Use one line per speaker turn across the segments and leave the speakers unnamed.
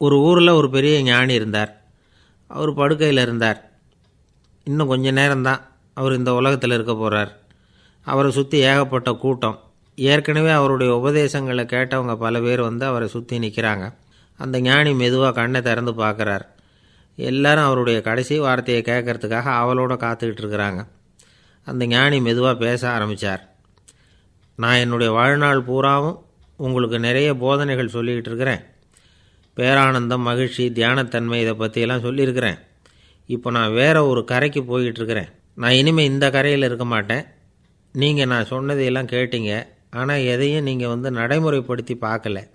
ஒரு ஊரில் ஒரு பெரிய ஞானி இருந்தார். அவர் படுக்கையில் இருந்தார். இன்னும் கொஞ்ச நேரம்தான் அவர் இந்த உலகத்தில் இருக்க போகிறார் அவரை சுற்றி ஏகப்பட்ட கூட்டம். ஏற்கனவே அவருடைய உபதேசங்களை கேட்டவங்க பல பேர் வந்து அவரை சுற்றி நிற்கிறாங்க அந்த ஞானி மெதுவாக கண்ணை திறந்து பார்க்குறார். எல்லாரும் அவருடைய கடைசி வார்த்தையை கேட்கறதுக்காக அவளோட காத்துக்கிட்டு இருக்கிறாங்க. அந்த ஞானி மெதுவாக பேச ஆரம்பித்தார் நான் என்னுடைய வாழ்நாள் பூராவும் உங்களுக்கு நிறைய போதனைகள் சொல்லிக்கிட்டு இருக்கிறேன். பேரானந்தம் மகிழ்ச்சி தியானத்தன்மை இதை பற்றியெல்லாம் சொல்லியிருக்கிறேன். இப்போ நான் வேறு ஒரு கரைக்கு போய்கிட்டு இருக்கிறேன் நான் இனிமேல் இந்த கரையில் இருக்க மாட்டேன். நீங்கள் நான் சொன்னதையெல்லாம் கேட்டீங்க. ஆனால் எதையும் நீங்கள் வந்து நடைமுறைப்படுத்தி பார்க்கல.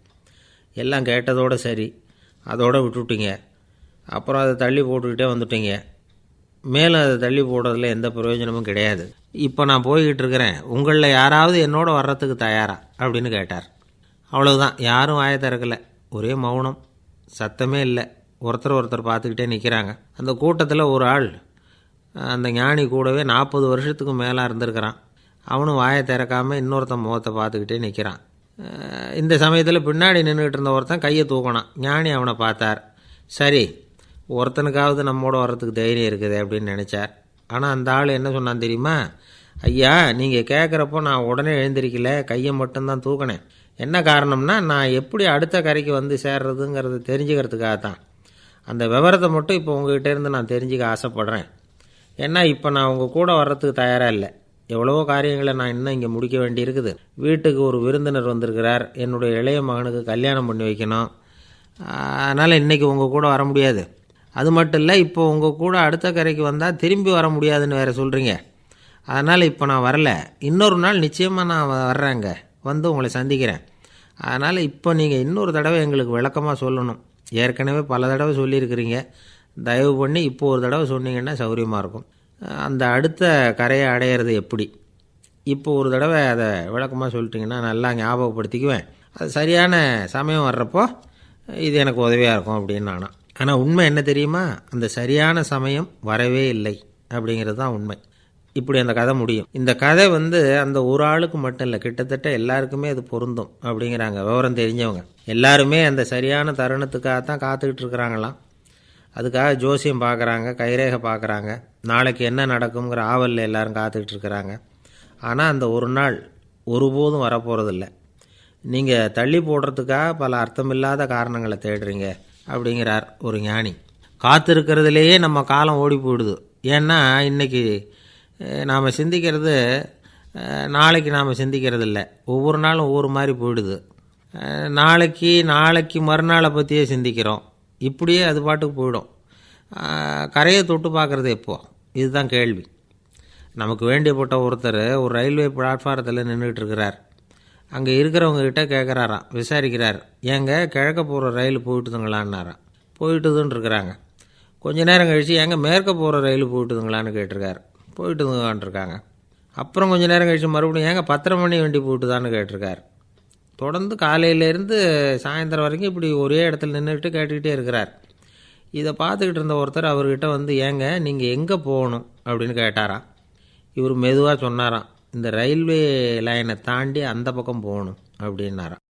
எல்லாம் கேட்டதோடு சரி. அதோடு விட்டுட்டீங்க. அப்புறம் அதை தள்ளி போட்டுக்கிட்டே வந்துட்டீங்க. மேலும் அதை தள்ளி போடுறதுல எந்த பிரயோஜனமும் கிடையாது. இப்போ நான் போய்கிட்டு இருக்கிறேன் உங்களில் யாராவது என்னோட வர்றதுக்கு தயாரா? அப்படின்னு கேட்டார். அவ்வளவுதான். யாரும் ஆய திறக்கல. ஒரே மௌனம். சத்தமே இல்லை. ஒருத்தர் ஒருத்தர் பார்த்துக்கிட்டே நிற்கிறாங்க அந்த கூட்டத்தில் ஒரு ஆள் அந்த ஞானி கூடவே நாற்பது வருஷத்துக்கு மேலே இருந்திருக்கிறான். அவனும் வாயை திறக்காமல் இன்னொருத்தன் முகத்தை பார்த்துக்கிட்டே நிற்கிறான் இந்த சமயத்தில் பின்னாடி நின்றுக்கிட்டு இருந்த ஒருத்தன் கையை தூக்கினான். ஞானி அவனை பார்த்தார். சரி ஒருத்தனுக்காவது நம்மோட வர்றதுக்கு தைரியம் இருக்குது அப்படின்னு நினச்சார். ஆனால் அந்த ஆள் என்ன சொன்னான் தெரியுமா? ஐயா நீங்கள் கேட்குறப்போ நான் உடனே எழுந்திருக்கல கையை மட்டும்தான் தூக்கினேன். என்ன காரணம்னா நான் எப்படி அடுத்த கரைக்கு வந்து சேர்றதுங்கிறத தெரிஞ்சுக்கிறதுக்காக தான் அந்த விவரத்தை மட்டும் இப்போ உங்ககிட்டேருந்து நான் தெரிஞ்சுக்க ஆசைப்பட்றேன். ஏன்னா இப்போ நான் உங்கள் கூட வர்றதுக்கு தயாராக இல்லை. எவ்வளவோ காரியங்களை நான் இன்னும் இங்கே முடிக்க வேண்டியிருக்குது. வீட்டுக்கு ஒரு விருந்தினர் வந்திருக்கிறார். என்னுடைய இளைய மகனுக்கு கல்யாணம் பண்ணி வைக்கணும். அதனால் இன்றைக்கி உங்கள் கூட வர முடியாது. அது மட்டும் இல்லை இப்போ உங்கள் கூட அடுத்த கரைக்கு வந்தால் திரும்பி வர முடியாதுன்னு வேறு சொல்கிறீங்க அதனால் இப்போ நான் வரல. இன்னொரு நாள் நிச்சயமாக நான் வர்றேங்க. வந்து உங்களை சந்திக்கிறேன். அதனால் இப்போ நீங்கள் இன்னொரு தடவை எங்களுக்கு விளக்கமாக சொல்லணும். ஏற்கனவே பல தடவை சொல்லியிருக்கிறீங்க. தயவு பண்ணி இப்போ ஒரு தடவை சொன்னீங்கன்னா சௌகரியமாக இருக்கும். அந்த அடுத்த கரையை அடையிறது எப்படி? இப்போ ஒரு தடவை அதை விளக்கமாக சொல்லிட்டீங்கன்னா நல்லா ஞாபகப்படுத்திக்குவேன். அது சரியான சமயம் வர்றப்போ இது எனக்கு உதவியாக இருக்கும் அப்படின்னு நானும் ஆனால் உண்மை என்ன தெரியுமா? அந்த சரியான சமயம் வரவே இல்லை அப்படிங்கிறது தான் உண்மை. இப்படி அந்த கதை முடியும். இந்த கதை வந்து அந்த ஒரு ஆளுக்கு மட்டும் இல்லை கிட்டத்தட்ட எல்லாருக்குமே அது பொருந்தும் அப்படிங்கிறாங்க விவரம் தெரிஞ்சவங்க. எல்லாருமே அந்த சரியான தருணத்துக்காக தான் காத்துக்கிட்டு இருக்கிறாங்களாம். அதுக்காக ஜோசியம் பார்க்குறாங்க கைரேகை பார்க்குறாங்க நாளைக்கு என்ன நடக்குங்கிற ஆவலில் எல்லாரும் காத்துக்கிட்டு இருக்கிறாங்க. ஆனால் அந்த ஒரு நாள் ஒருபோதும் வரப்போகிறதில்ல நீங்கள் தள்ளி போடுறதுக்காக பல அர்த்தமில்லாத காரணங்களை தேடுறீங்க அப்படிங்கிறார் ஒரு ஞானி. காத்திருக்கிறதுலேயே நம்ம காலம் ஓடி போயிடுது. ஏன்னா இன்றைக்கி நாம் சிந்திக்கிறது நாளைக்கு நாம் சிந்திக்கிறது இல்லை ஒவ்வொரு நாளும் ஒவ்வொரு மாதிரி போயிடுது. நாளைக்கு நாளைக்கு மறுநாளை பற்றியே சிந்திக்கிறோம். இப்படியே அது பாட்டுக்கு போயிடும். கரையை தொட்டு பார்க்குறது எப்போ? இதுதான் கேள்வி. நமக்கு வேண்டியப்பட்ட ஒருத்தர் ஒரு ரயில்வே பிளாட்ஃபாரத்தில் நின்றுக்கிட்டு இருக்கிறார் அங்கே இருக்கிறவங்கக்கிட்ட கேட்குறாராம் விசாரிக்கிறார். ஏங்க கிழக்க போகிற ரயில் போயிட்டுதுங்களான்னாராம். போயிட்டுதுன்னு இருக்கிறாங்க கொஞ்ச நேரம் கழிச்சு ஏங்க மேற்க போகிற ரயில் போயிட்டுதுங்களான்னு கேட்டிருக்காரு. போயிட்டு இருக்காங்க அப்புறம் கொஞ்ச நேரம் கழித்து மறுபடியும் ஏங்க பத்தரை மணி வண்டி போட்டுதான்னு கேட்டிருக்காரு. தொடர்ந்து காலையிலேருந்து சாயந்தரம் வரைக்கும் இப்படி ஒரே இடத்துல நின்றுட்டு கேட்டுக்கிட்டே இருக்கிறார். இதை பார்த்துக்கிட்டு இருந்த ஒருத்தர் அவர்கிட்ட வந்து ஏங்க நீங்கள் எங்கே போகணும்? அப்படின்னு கேட்டாராம். இவர் மெதுவாக சொன்னாராம் இந்த ரயில்வே லைனை தாண்டி அந்த பக்கம் போகணும் அப்படின்னாராம்.